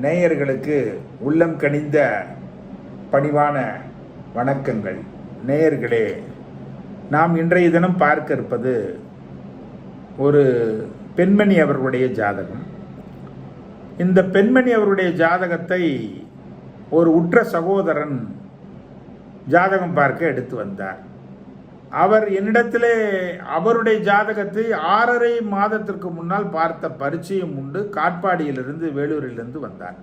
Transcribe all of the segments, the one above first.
நேயர்களுக்கு உள்ளம் கனிந்த பணிவான வணக்கங்கள். நேயர்களே நாம் இன்றைய தினம் பார்க்க இருப்பது ஒரு பெண்மணி அவர்களுடைய ஜாதகம். இந்த பெண்மணி அவருடைய ஜாதகத்தை ஒரு உற்ற சகோதரன் ஜாதகம் பார்க்க எடுத்து வந்தார். அவர் என்னிடத்திலே அவருடைய ஜாதகத்தை ஆறரை மாதத்திற்கு முன்னால் பார்த்த பரிச்சயம் உண்டு. காட்பாடியிலிருந்து வேலூரிலிருந்து வந்தார்.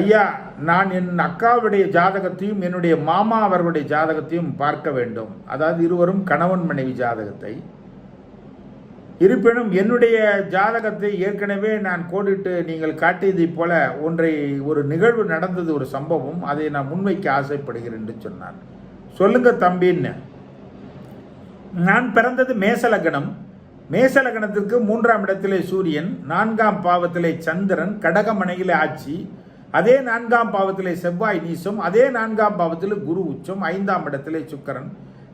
ஐயா நான் என் அக்காவுடைய ஜாதகத்தையும் என்னுடைய மாமா அவர்களுடைய ஜாதகத்தையும் பார்க்க வேண்டும். அதாவது இருவரும் கணவன் மனைவி ஜாதகத்தை. இருப்பினும் என்னுடைய ஜாதகத்தை ஏற்கனவே நான் கோடிட்டு நீங்கள் காட்டியதைப் போல ஒன்றை ஒரு நிகழ்வு நடந்தது ஒரு சம்பவம். அதை நான் முன்வைக்க ஆசைப்படுகிறேன் என்று சொன்னார். சொல்லுங்க தம்பின்னு. நான் பிறந்தது மேசலகணம் மேசலகணத்திற்கு மூன்றாம் இடத்திலே சூரியன் நான்காம் பாவத்திலே சந்திரன் கடகமனையிலே ஆட்சி அதே நான்காம் பாவத்திலே செவ்வாய் நீசம் அதே நான்காம் பாவத்தில் குரு உச்சம் ஐந்தாம் இடத்திலே சுக்கரன்.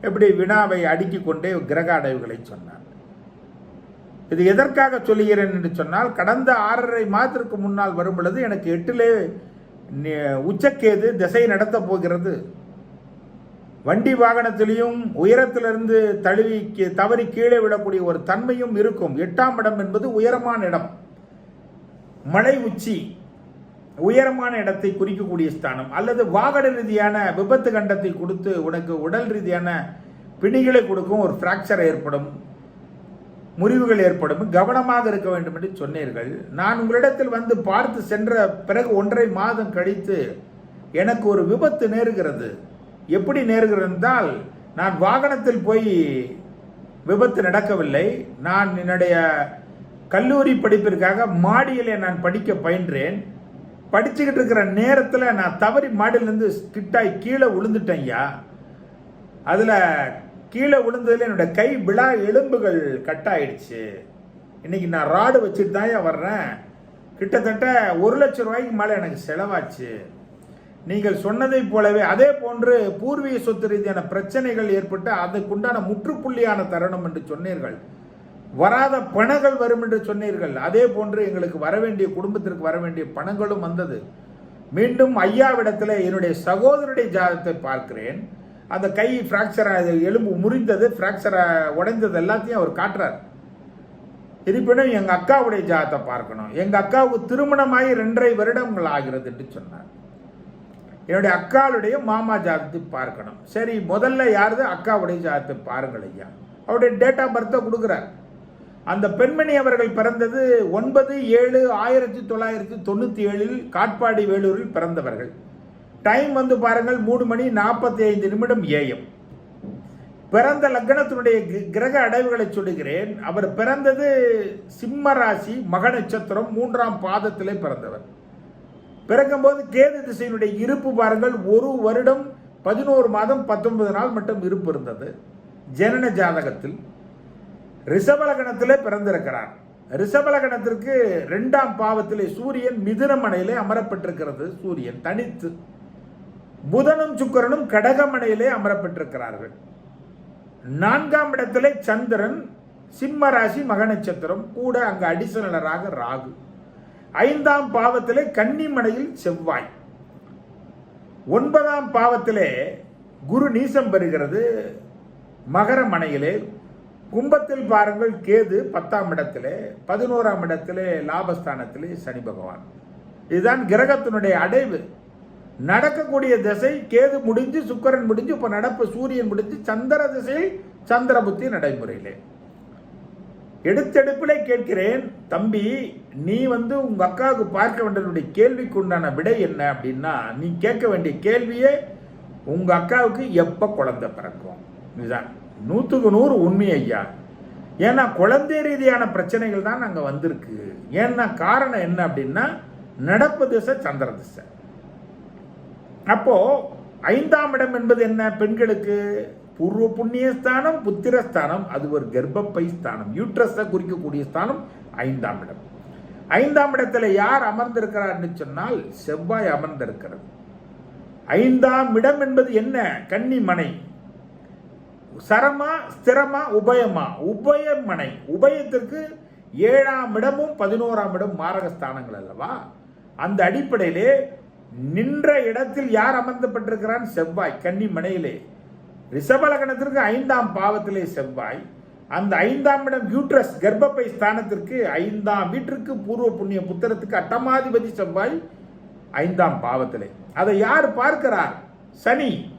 இப்படி வினாவை அடுக்கிக் கொண்டே கிரக அடைவுகளை சொன்னார். இது எதற்காக சொல்லுகிறேன் என்று சொன்னால் கடந்த ஆறரை மாதத்திற்கு முன்னால் வரும் பொழுது எனக்கு எட்டிலே உச்சக்கேது திசை நடத்தப் போகிறது. வண்டி வாகனத்திலையும் உயரத்திலிருந்து தழுவி தவறி கீழே விடக்கூடிய ஒரு தன்மையும் இருக்கும். எட்டாம் இடம் என்பது உயரமான இடம். மலை உச்சி உயரமான இடத்தை குறிக்கக்கூடிய ஸ்தானம். அல்லது வாகன ரீதியான விபத்து கண்டத்தை கொடுத்து உனக்கு உடல் ரீதியான பிணிகளை கொடுக்கும் ஒரு ஃப்ராக்சர் ஏற்படும் முறிவுகள் ஏற்படும். கவனமாக இருக்க வேண்டும் என்று சொன்னீர்கள். நான் உங்களிடத்தில் வந்து பார்த்து சென்ற பிறகு ஒன்றரை மாதம் கழித்து எனக்கு ஒரு விபத்து நேருகிறது. எப்படி நேருகிறதால் நான் வாகனத்தில் போய் விபத்து நடக்கவில்லை. நான் என்னுடைய கல்லூரி படிப்பிற்காக மாடியிலே நான் படிக்க பயின்றேன். படிச்சுக்கிட்டு இருக்கிற நேரத்தில் நான் தவறி மாடியிலேருந்து கிட்டாய் கீழே விழுந்துட்டேன் ஐயா. அதில் கீழே விழுந்ததில் என்னோட கை விழா எலும்புகள் கட் ஆயிடுச்சு. இன்னைக்கு நான் ராடு வச்சுட்டு தான் வர்றேன். கிட்டத்தட்ட ஒரு லட்சம் ரூபாய்க்கு மேலே எனக்கு செலவாச்சு. நீங்கள் சொன்னதைப் போலவே அதே போன்று பூர்வீக சொத்து ரீதியான பிரச்சனைகள் ஏற்பட்டு அதுக்குண்டான முற்றுப்புள்ளியான தருணம் என்று சொன்னீர்கள். வராத பணங்கள் வரும் என்று சொன்னீர்கள். அதே போன்று எங்களுக்கு வர வேண்டிய குடும்பத்திற்கு வர வேண்டிய பணங்களும் வந்தது. மீண்டும் ஐயாவிடத்தில் என்னுடைய சகோதரருடைய ஜாதகத்தை பார்க்கிறேன். அந்த கை ஃப்ராக்சர் எலும்பு முறிந்தது ஃப்ராக்சர் உடைந்தது எல்லாத்தையும் அவர் காட்டுறார். இருப்பினும் எங்கள் அக்காவுடைய ஜாதத்தை பார்க்கணும். எங்கள் அக்காவுக்கு திருமணமாகி ரெண்டரை வருடங்கள் ஆகிறது என்று சொன்னார். என்னுடைய அக்காளுடைய மாமா ஜாதகத்தை பார்க்கணும். சரி முதல்ல யாருது? அக்காவுடைய ஜாதகத்தை பாருங்கள் ஐயா. அவருடைய டேட் ஆஃப் பர்த்தை கொடுக்குறார். அந்த பெண்மணி அவர்கள் பிறந்தது ஒன்பது ஏழு ஆயிரத்தி தொள்ளாயிரத்தி தொண்ணூற்றி ஏழில் காட்பாடி வேலூரில் பிறந்தவர்கள். டைம் வந்து பாருங்கள் மூணு மணி நாற்பத்தி ஐந்து நிமிடம் ஏஎம் பிறந்த லக்னத்தினுடைய கி- கிரக அடைவுகளை சொல்லுகிறேன். அவர் பிறந்தது சிம்ம ராசி மக நட்சத்திரம் மூன்றாம் பாதத்திலே பிறந்தவர். பிறக்கும்போது கேது திசையினுடைய இருப்பு பாருங்கள் ஒரு வருடம் பதினோரு மாதம் பத்தொன்பது நாள் மட்டும் இருப்பு இருந்தது. ஜனன ஜாதகத்தில் ரிஷபலகணத்தில் பிறந்திருக்கிறார். ரிஷபலகணத்திற்கு ரெண்டாம் பாவத்திலே சூரியன் மிதுனமனையிலே அமரப்பட்டிருக்கிறது. சூரியன் தனித்து புதனும் சுக்கிரனும் கடகமனையிலே அமரப்பட்டிருக்கிறார்கள். நான்காம் இடத்திலே சந்திரன் சிம்ம ராசி மக நட்சத்திரம் கூட அங்கு அடிசனலராக ராகு. ஐந்தாம் பாவத்திலே கன்னிமனையில் செவ்வாய். ஒன்பதாம் பாவத்திலே குரு நீசம் பெறுகிறது. மகர மனையிலே. கும்பத்தில் பாருங்கள் கேது பத்தாம் இடத்திலே பதினோராம் இடத்திலே லாபஸ்தானத்திலே சனி பகவான். இதுதான் கிரகத்தினுடைய அடைவு. நடக்கக்கூடிய திசை கேது முடிஞ்சு சுக்கரன் முடிஞ்சு இப்போ நடப்பு சூரியன் முடிஞ்சு சந்திர திசையில் சந்திர புத்தி நடைமுறையிலே. எடுத்தெடுப்பிலே கேட்கிறேன் தம்பி நீ வந்து உங்க அக்காவுக்கு பார்க்க வேண்டியதுடைய கேள்விக்கு உண்டான விடை என்ன அப்படின்னா நீ கேட்க வேண்டிய கேள்வியே உங்க அக்காவுக்கு எப்ப குழந்தை பிறக்கும்? இதுதான். நூற்றுக்கு நூறு உண்மை ஐயா. ஏன்னா குழந்தை ரீதியான பிரச்சனைகள் தான் அங்கே வந்திருக்கு. ஏன்னா காரணம் என்ன அப்படின்னா நடப்பு திசை சந்திர திசை. அப்போ ஐந்தாம் இடம் என்பது என்ன பெண்களுக்கு? பூர்வ புண்ணிய ஸ்தானம் புத்திரஸ்தானம் அது ஒரு கர்ப்பப்பை ஸ்தானம். யூட்ரஸை குறிக்கக்கூடிய ஸ்தானம் ஐந்தாம் இடம். ஐந்தாம் இடத்துல யார் அமர்ந்திருக்கிறார்னு சொன்னால் செவ்வாய் அமர்ந்திருக்கிறது. ஐந்தாம் இடம் என்பது என்ன? கன்னிமனை. சரமா ஸ்திரமா உபயமா? உபயமனை. உபயத்திற்கு ஏழாம் இடமும் பதினோராம் இடம் மாரகஸ்தானங்கள் அல்லவா? அந்த அடிப்படையிலே நின்ற இடத்தில் யார் அமர்ந்தப்பட்டிருக்கிறான் செவ்வாய் கன்னி மனையிலே ரிஷபலகணத்திற்கு ஐந்தாம் பாவத்திலே செவ்வாய். அந்த ஐந்தாம் இடம் யூட்ரஸ் கர்ப்பப்பை ஸ்தானத்திற்கு ஐந்தாம் வீட்டிற்கு பூர்வ புண்ணிய புத்திரத்துக்கு அட்டமாதிபதி செவ்வாய் ஐந்தாம் பாவத்திலே. அதை யார் பார்க்கிறார்? சனி.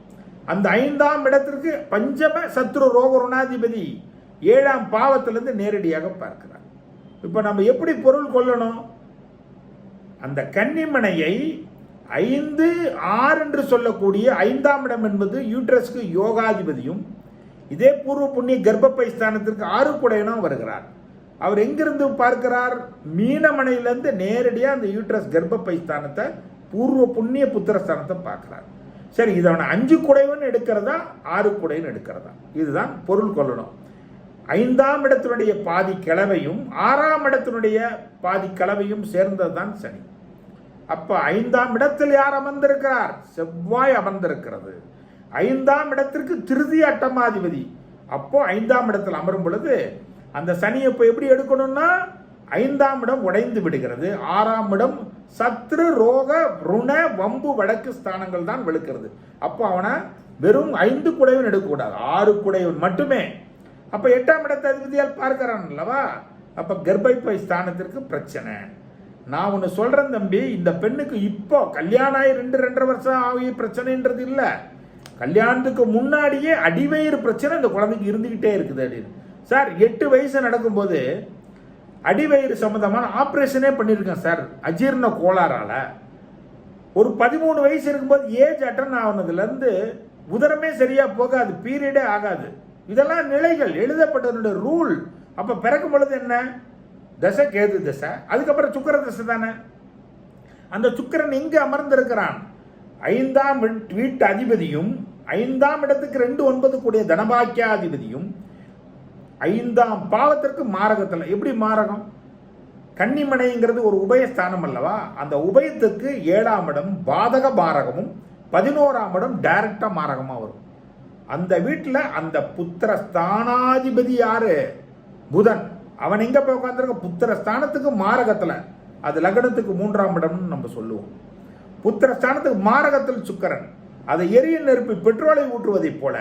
அந்த ஐந்தாம் இடத்திற்கு பஞ்சம சத்ரு ரோக ருணாதிபதி ஏழாம் பாவத்திலிருந்து நேரடியாக பார்க்கிறார். இப்போ நம்ம எப்படி பொருள் கொள்ளணும்? அந்த கன்னிமனையை ஐந்து ஆறு என்று சொல்லக்கூடிய ஐந்தாம் இடம் என்பது யூட்ரஸ்க்கு யோகாதிபதியும் இதே பூர்வ புண்ணிய கர்ப்பப்பை ஸ்தானத்திற்கு ஆறு குடையனும் வருகிறார். அவர் எங்கிருந்து பார்க்கிறார்? மீனமனையிலேருந்து நேரடியாக அந்த யூட்ரஸ் கர்ப்பப்பை ஸ்தானத்தை பூர்வ புண்ணிய புத்திரஸ்தானத்தை பார்க்கிறார். சரி இதை அவனை அஞ்சு குடைவன் எடுக்கிறதா? ஆறு குடைவன் எடுக்கிறதா? இதுதான் பொருள் கொள்ளணும். ஐந்தாம் இடத்தினுடைய பாதி கிளவையும் ஆறாம் இடத்தினுடைய பாதி கிளவையும் சேர்ந்தது தான் சனி. அப்ப ஐந்தாம் இடத்தில் யார் அமர்ந்திருக்கிறார்? செவ்வாய் அமர்ந்திருக்கிறது. ஐந்தாம் இடத்திற்கு திருதி அட்டமாதிபதி. அப்போ ஐந்தாம் இடத்தில் அமரும் பொழுது அந்த சனியை இப்போ எப்படி எடுக்கணும்னா ஐந்தாம் இடம் உடைந்து விடுகிறது. ஆறாம் இடம் சத்ரு ரோக ருண வம்பு வடக்கு ஸ்தானங்கள் தான் வெளுக்கிறது. அப்போ அவனை வெறும் ஐந்து குடைவன் எடுக்கக்கூடாது. ஆறு குடைவன் மட்டுமே. அப்போ எட்டாம் இடத்தை அதிபதியால் பார்க்கிறான் அல்லவா? அப்போ கர்ப்பை ஸ்தானத்திற்கு பிரச்சனை. நான் ஒன்று சொல்கிறேன் தம்பி இந்த பெண்ணுக்கு இப்போ கல்யாணம் ஆகி ரெண்டு ரெண்டரை வருஷம் ஆகி பிரச்சனைன்றது இல்லை. கல்யாணத்துக்கு முன்னாடியே அடிவயிறு பிரச்சனை இந்த குழந்தைக்கு இருந்துக்கிட்டே இருக்குது அப்படின்னு. சார் எட்டு வயசு நடக்கும்போது அடிவயிறு சம்மந்தமான ஆப்ரேஷனே பண்ணியிருக்கேன் சார் அஜீர்ண கோளாறால். ஒரு பதிமூணு வயசு இருக்கும்போது ஏஜ் அட்டன் ஆனதுலேருந்து உதரமே சரியாக போகாது பீரியடே ஆகாது. இதெல்லாம் நிலைகள் எழுதப்பட்டதனுடைய ரூல். அப்போ பிறக்கும் பொழுது என்ன? தசை கேது தசை. அதுக்கப்புறம் சுக்கர தசை தானே? அந்த சுக்கிரன் இங்கே அமர்ந்திருக்கிறான்? ஐந்தாம் வீட்டு அதிபதியும் ஐந்தாம் இடத்துக்கு ரெண்டு ஒன்பது கூடிய தனபாக்கியாதிபதியும் ஐந்தாம் பாவத்திற்கு மாரகத்தில். எப்படி மாரகம்? கன்னிமனைங்கிறது ஒரு உபயஸ்தானம் அல்லவா? அந்த உபயத்துக்கு ஏழாம் இடம் பாதக மாரகமும் பதினோராம் இடம் டைரக்டாக மாரகமாக வரும். அந்த வீட்டில் அந்த புத்திர ஸ்தானாதிபதி யாரு? புதன். அவன் எங்கே போய் உட்காந்துருக்க புத்திர ஸ்தானத்துக்கு மாரகத்தில் அது லக்னத்துக்கு மூன்றாம் இடம்னு நம்ம சொல்லுவோம். புத்திர ஸ்தானத்துக்கு மாரகத்தில் சுக்கரன். அதை எரிய நெருப்பு பெட்ரோலை ஊற்றுவதைப் போல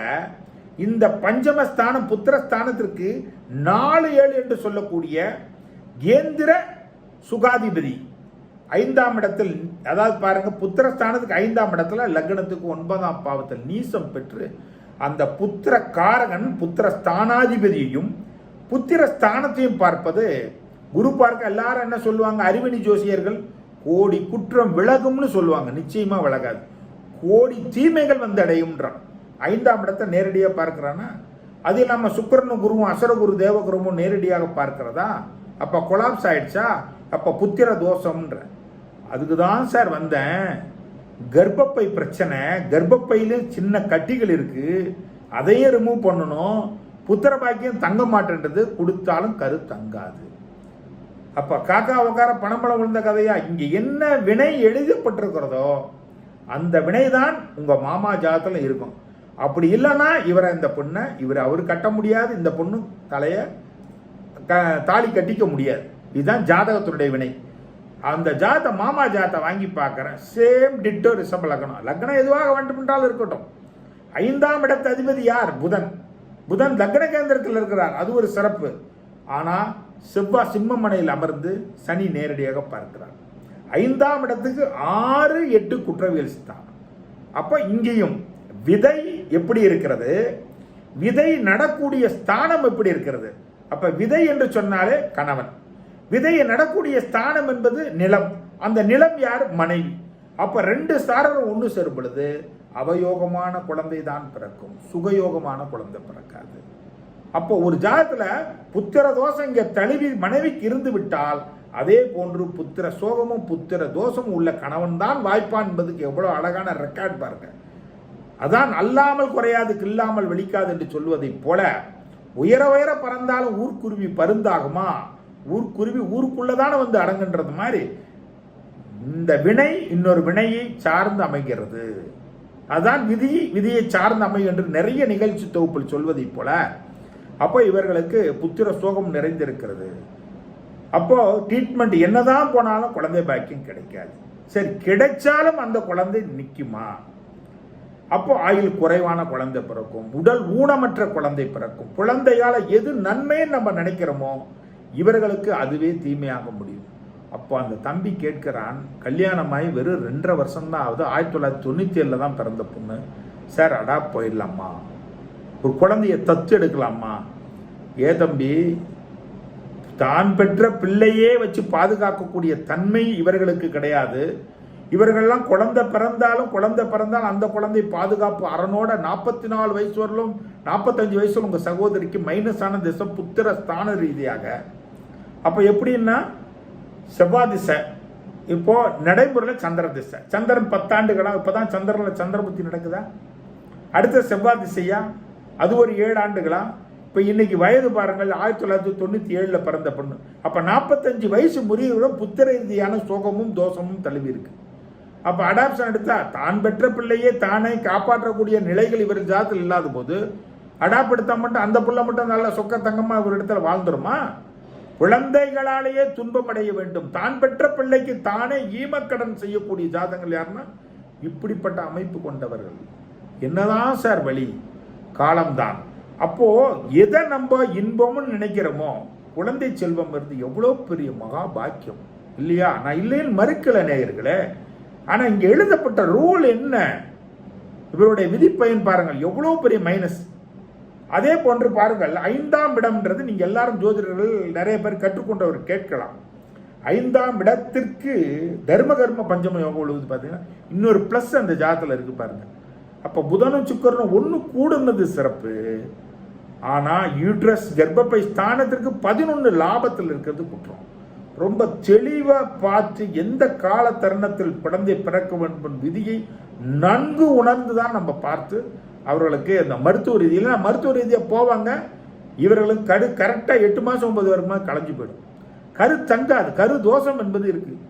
இந்த பஞ்சமஸ்தானம் புத்திரஸ்தானத்திற்கு நாலு ஏழு என்று சொல்லக்கூடிய கேந்திர சுகாதிபதி. ஐந்தாம் இடத்தில் அதாவது பாருங்க புத்திரஸ்தானத்துக்கு ஐந்தாம் இடத்துல லக்னத்துக்கு ஒன்பதாம் பாவத்தில் நீசம் பெற்று அந்த புத்திர காரகன் புத்திர ஸ்தானாதிபதியையும் புத்திர ஸ்தானத்தையும் பார்ப்பது குரு பார்க்க எல்லாரும் என்ன சொல்லுவாங்க? அறிவணி ஜோசியர்கள் கோடி குற்றம் விலகும்னு சொல்லுவாங்க. நிச்சயமா விலகாது. கோடி தீமைகள் வந்து அடையும்ன்றான் ஐந்தாம் இடத்தை நேரடியாக பார்க்குறான்னா அது இல்லாமல் சுக்கரனு குருவும் அசரகுரு தேவகுருவும் நேரடியாக பார்க்கிறதா? அப்போ கொலாப்ஸ் ஆயிடுச்சா? அப்போ புத்திர தோஷம்ன்ற. அதுக்கு தான் சார் வந்தேன். கர்ப்பப்பை பிரச்சனை. கர்ப்பப்பையில் சின்ன கட்டிகள் இருக்குது அதையும் ரிமூவ் பண்ணணும். புத்திர பாக்கியம் தங்க மாட்டேன்றது கொடுத்தாலும் கரு தங்காது. அப்போ காக்கா உக்கார பணம்பழம் விழுந்த கதையா? இங்கே என்ன வினை எழுதப்பட்டிருக்கிறதோ அந்த வினை தான் உங்கள் மாமா ஜாதத்தில் இருக்கும். அப்படி இல்லைன்னா இவரை இந்த பொண்ணை இவர் அவர் கட்ட முடியாது இந்த பொண்ணு தலையை க- தாலி கட்டிக்க முடியாது. இதுதான் ஜாதகத்தினுடைய வினை. அந்த ஜாதை மாமா ஜாத்தை வாங்கி பார்க்குறேன் சேம் டிட்டோ ரிஷப லக்னம். லக்னம் எதுவாக வேண்டுமென்றாலும் இருக்கட்டும். ஐந்தாம் இடத்து அதிபதி யார்? புதன். புதன் லக்ன கேந்திரத்தில் இருக்கிறார். அது ஒரு சிறப்பு. ஆனால் செவ்வாய் சிம்மமனையில் அமர்ந்து சனி நேரடியாக பார்க்கிறார். ஐந்தாம் இடத்துக்கு ஆறு எட்டு குற்றவியல் ஸ்தானம் அப்போ இங்கேயும் விதை எப்படி இருக்கிறது? விதை நடக்கூடிய ஸ்தானம் எப்படி இருக்கிறது? அப்ப விதை என்று சொன்னாலே கணவன். விதையை நடக்கூடிய ஸ்தானம் என்பது நிலம். அந்த நிலம் யார்? மனைவி. அப்ப ரெண்டு ஸ்தானரும் ஒன்று சேரும் பொழுது அவயோகமான குழந்தை தான் பிறக்கும். சுகயோகமான குழந்தை பிறக்காது. அப்போ ஒரு ஜாதத்துல புத்திர தோஷம் இங்கே தழுவி மனைவிக்கு இருந்து விட்டால் அதே போன்று புத்திர சோகமும் புத்திர தோஷமும் உள்ள கணவன் தான் வாய்ப்பான் என்பதுக்கு எவ்வளோ அழகான ரெக்கார்ட் பாருங்க. அதான் அல்லாமல் குறையாது கில்லாமல் வெளிக்காது என்று சொல்வதைப் போல உயர உயர பறந்தாலும் ஊர்க்குருவி பருந்தாகுமா? ஊர்க்குருவி ஊருக்குள்ளதான வந்து அடங்குன்றது மாதிரி இந்த வினை இன்னொரு வினையை சார்ந்து அமைகிறது. அதான் விதி விதியை சார்ந்த அமை என்று நிறைய நிகழ்ச்சி தொகுப்பில் சொல்வதைப் போல அப்போ இவர்களுக்கு புத்திர சோகம் நிறைந்திருக்கிறது. அப்போ ட்ரீட்மெண்ட் என்னதான் போனாலும் குழந்தை பாக்கியம் கிடைக்காது. சரி கிடைச்சாலும் அந்த குழந்தை நிற்குமா அப்போ ஆயுள் குறைவான குழந்தை பிறக்கும் உடல் ஊனமற்ற குழந்தை பிறக்கும். குழந்தையால் எது நன்மைன்னு நம்ம நினைக்கிறோமோ இவர்களுக்கு அதுவே தீமையாக முடியும். அப்போ அந்த தம்பி கேட்கிறான் கல்யாணமாகி வெறும் ரெண்டரை வருஷம்தான் ஆகுது. ஆயிரத்தி தொள்ளாயிரத்தி தொண்ணூற்றி ஏழில் தான் பிறந்த பொண்ணு. சார் அடா போயிடலாமா? ஒரு குழந்தைய தத்து எடுக்கலாமா? ஏ தம்பி தான் பெற்ற பிள்ளையே வச்சு பாதுகாக்கக்கூடிய தன்மை இவர்களுக்கு கிடையாது. இவர்கள்லாம் குழந்தை பிறந்தாலும் குழந்தை பிறந்தாலும் அந்த குழந்தை பாதுகாப்பு அரணோட நாற்பத்தி நாலு வயசு வரலும் நாற்பத்தஞ்சு வயசு உங்கள் சகோதரிக்கு மைனஸான திசை புத்திர ஸ்தான ரீதியாக. அப்போ எப்படின்னா செவ்வாய் திசை. இப்போ நடைமுறையில் சந்திர திசை. சந்திரன் இப்போ தான் சந்திரனில் சந்திரபுத்தி நடக்குதா? அடுத்த செவ்வாய் திசையா? அது ஒரு ஏழு ஆண்டுகளா இப்போ இன்னைக்கு வயது பாருங்கள் ஆயிரத்தி தொள்ளாயிரத்தி தொண்ணூற்றி ஏழில் பிறந்த பொண்ணு. அப்போ நாற்பத்தஞ்சு வயசு முறியோட புத்திர ரீதியான சோகமும் தோஷமும் தழுவி இருக்கு. அப்போ அடாப்ஷன் எடுத்தா தான் பெற்ற பிள்ளையே தானே காப்பாற்றக்கூடிய நிலைகள் இவர் ஜாதத்தில் இல்லாத போது அடாப் எடுத்தா மட்டும் அந்த பிள்ளை மட்டும் நல்ல சொக்க தங்கமாக ஒரு இடத்துல வாழ்ந்துருமா? குழந்தைகளாலேயே துன்பம் அடைய வேண்டும். தான் பெற்ற பிள்ளைக்கு தானே ஈமக்கடன் செய்யக்கூடிய ஜாதகங்கள் யாருன்னா? இப்படிப்பட்ட அமைப்பு கொண்டவர்கள். என்னதான் சார் வழி? காலம்தான். அப்போ எதை நம்ம இன்பம்னு நினைக்கிறோமோ குழந்தை செல்வம் இருந்து எவ்வளோ பெரிய மகா பாக்கியம். இல்லையா? நான் இல்லைன்னு மறுக்கல நேயர்களே. ஆனால் இங்கே எழுதப்பட்ட ரூல் என்ன? இவருடைய விதிப்பயன் பாருங்கள். எவ்வளோ பெரிய மைனஸ் அதே போன்று பாருங்கள் ஐந்தாம் இடம்ன்றது நீங்க எல்லாரும் ஜோதிடர்கள் நிறைய பேர் கற்றுக்கொண்டவர் கேட்கலாம். ஐந்தாம் இடத்திற்கு தர்ம கர்ம பஞ்சம யோகம் உழுவுது பார்த்தீங்கன்னா இன்னொரு ப்ளஸ் அந்த ஜாதத்தில் இருக்கு பாருங்க. அப்போ புதனும் சுக்கரனும் ஒன்று கூடுனது சிறப்பு. ஆனால் யூட்ரஸ் கர்ப்பப்பை ஸ்தானத்திற்கு பதினொன்று லாபத்தில் இருக்கிறது குற்றம். ரொம்ப தெளிவாக பார்த்து எந்த கால தருணத்தில் குழந்தை பிறக்க வேண்டும் விதியை நன்கு உணர்ந்து தான் நம்ம பார்த்து அவர்களுக்கு அந்த மருத்துவ ரீதியில் மருத்துவ ரீதியாக போவாங்க இவர்களுக்கு கரு கரெக்டாக எட்டு மாதம் ஒன்பது வருமா களைஞ்சு போயிடும். கரு தங்காது கரு தோஷம் என்பது இருக்குது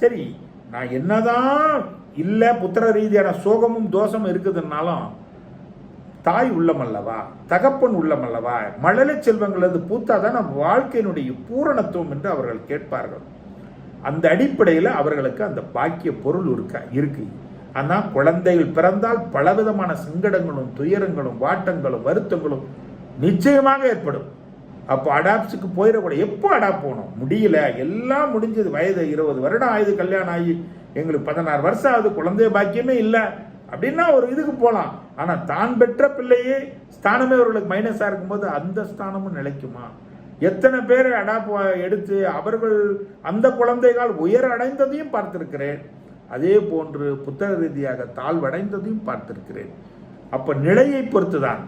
சரி நான் என்னதான் இல்லை புத்திர ரீதியான சோகமும் தோஷமும் இருக்குதுன்னாலும் தாய் உள்ளம் அல்லவா தகப்பன் உள்ளம் அல்லவா மழலை செல்வங்கள் அது பூத்தாதான் நம் வாழ்க்கையினுடைய பூரணத்துவம் என்று அவர்கள் கேட்பார்கள். அந்த அடிப்படையில் அவர்களுக்கு அந்த பாக்கிய பொருள் இருக்க இருக்குது ஆனால் குழந்தைகள் பிறந்தால் பலவிதமான சங்கடங்களும் துயரங்களும் வாட்டங்களும் வருத்தங்களும் நிச்சயமாக ஏற்படும். அப்போ அடாப்ஸுக்கு போயிடக்கூடாது எப்போ அடாப்ட் போகணும்? முடியல. எல்லாம் முடிஞ்சது. வயது இருபது வருடம் ஆயுது கல்யாணம் ஆகி எங்களுக்கு பதினாறு வருஷம் ஆகுது. குழந்தைய பாக்கியமே இல்லை. அப்படின்னா ஒரு இதுக்கு போகலாம் ஆனால் தான் பெற்ற பிள்ளையே ஸ்தானமே அவர்களுக்கு மைனஸாக இருக்கும்போது அந்த ஸ்தானமும் நிலைக்குமா? எத்தனை பேர் அடாப் எடுத்து அவர்கள் அந்த குழந்தைகள் உயர் அடைந்ததையும் பார்த்திருக்கிறேன். அதே போன்று புத்தக ரீதியாக தாழ்வடைந்ததையும் பார்த்திருக்கிறேன். அப்போ நிலையை பொறுத்து தான்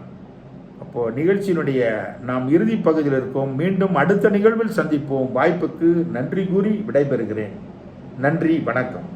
அப்போ நிகழ்ச்சியினுடைய நாம் இறுதி பகுதியில் இருக்கோம். மீண்டும் அடுத்த நிகழ்வில் சந்திப்போம். வாய்ப்புக்கு நன்றி கூறி விடைபெறுகிறேன். நன்றி வணக்கம்.